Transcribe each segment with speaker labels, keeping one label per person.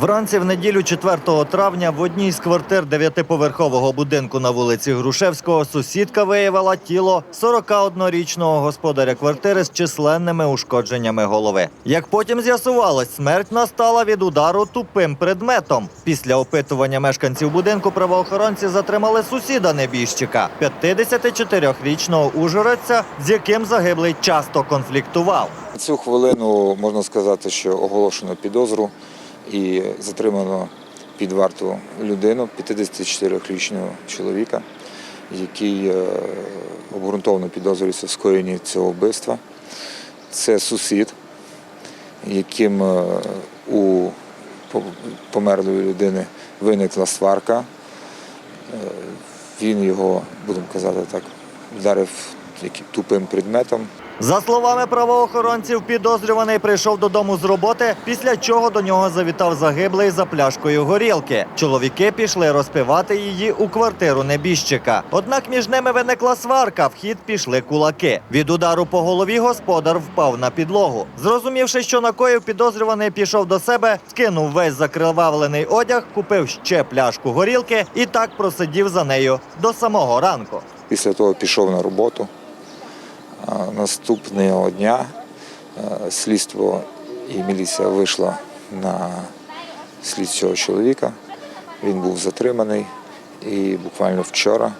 Speaker 1: Вранці в неділю 4 травня в одній з квартир дев'ятиповерхового будинку на вулиці Грушевського сусідка виявила тіло 41-річного господаря квартири з численними ушкодженнями голови. Як потім з'ясувалось, смерть настала від удару тупим предметом. Після опитування мешканців будинку правоохоронці затримали сусіда небіжчика, 54-річного ужгородця, з яким загиблий часто конфліктував.
Speaker 2: Цю хвилину можна сказати, що оголошено підозру і затримано під варту людину, 54-річного чоловіка, який е, обґрунтовано підозрюється в скоєнні цього вбивства. Це сусід, яким е, у померлої людини виникла сварка. Е, Він його, будемо казати так, вдарив тупим предметом.
Speaker 1: За словами правоохоронців, підозрюваний прийшов додому з роботи, після чого до нього завітав загиблий за пляшкою горілки. Чоловіки пішли розпивати її у квартиру небіжчика. Однак між ними виникла сварка. В хід пішли кулаки. Від удару по голові господар впав на підлогу. Зрозумівши, що накоїв, підозрюваний пішов до себе, скинув весь закривавлений одяг, купив ще пляшку горілки і так просидів за нею до самого ранку.
Speaker 2: Після того пішов на роботу. Наступного дня е, слідство і міліція вийшла на слід цього чоловіка. Він був затриманий і буквально вчора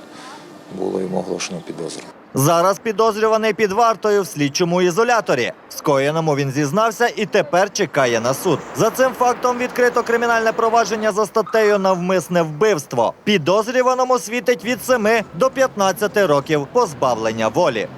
Speaker 2: було йому оголошено підозру.
Speaker 1: Зараз підозрюваний під вартою в слідчому ізоляторі. Скоєному він зізнався і тепер чекає на суд. За цим фактом відкрито кримінальне провадження за статтею навмисне вбивство. Підозрюваному світить від 7 до 15 років позбавлення волі.